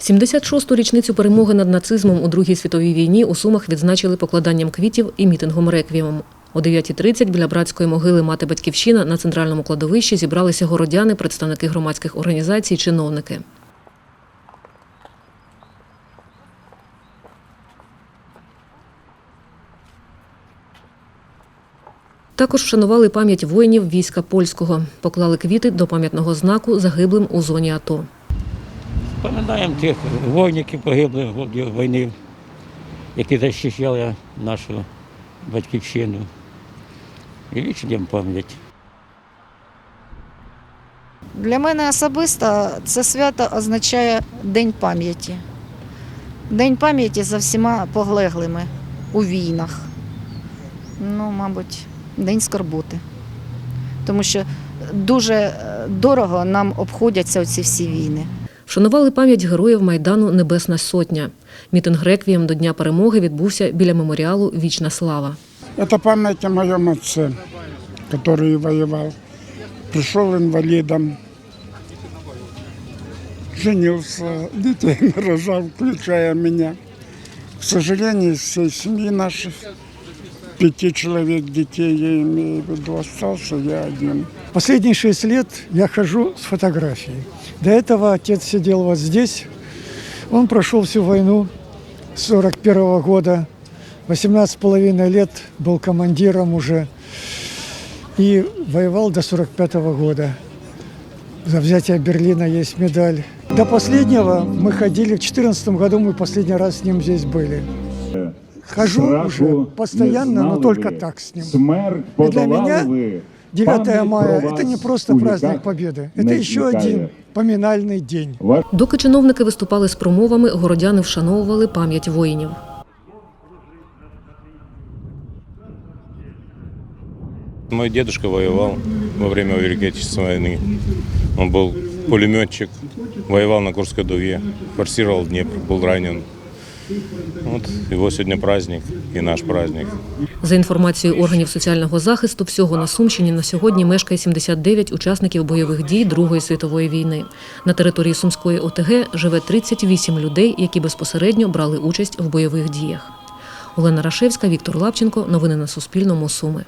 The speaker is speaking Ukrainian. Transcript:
76-ту річницю перемоги над нацизмом у Другій світовій війні у Сумах відзначили покладанням квітів і мітингом реквіємом. О 9.30 біля братської могили мати Батьківщина на центральному кладовищі зібралися городяни, представники громадських організацій, чиновники. Також вшанували пам'ять воїнів війська польського, поклали квіти до пам'ятного знаку загиблим у зоні АТО. Пам'ятаємо тих воїнів погиблих в годі війни, які захищали нашу батьківщину. І вічнім пам'ять. Для мене особисто це свято означає День пам'яті. День пам'яті за всіма поглеглими у війнах. Ну, мабуть, День скорботи. Тому що дуже е, дорого нам обходяться оці всі війни. Вшанували пам'ять героїв Майдану Небесна Сотня. Мітинг реквієм до Дня перемоги відбувся біля меморіалу Вічна слава. Это память о моем отце, который воевал. Пришел инвалидом, женился, детей нарожал, включая меня. К сожалению, из всей семьи наших, пяти человек детей, я имею в виду, остался я один. Последние шесть лет я хожу с фотографией. До этого отец сидел вот здесь. Он прошел всю войну с 41 года. 18 с половиной лет был командиром уже. И воевал до 45 года. За взятие Берлина есть медаль. До последнего мы ходили, в 2014 году мы последний раз с ним здесь были. Хожу уже Страху постоянно, не но только так с ним. И для меня. 9 Пам'ять мая про – это не вас просто у праздник віках Победы, не это еще зникає. один поминальный день. Ваш Доки чиновники виступали з промовами, городяни вшановували пам'ять воїнів. Мой дедушка воевал во время Великой Отечественной войны. Он был пулеметчик, воевал на Курской дуге, форсировал Днепр, был ранен. Вот його сьогодні праздник і наш праздник. За інформацією органів соціального захисту, всього на Сумщині на сьогодні мешкає 79 учасників бойових дій Другої світової війни. На території Сумської ОТГ живе 38 людей, які безпосередньо брали участь в бойових діях. Олена Рашевська, Віктор Лапченко. Новини на Суспільному. Суми.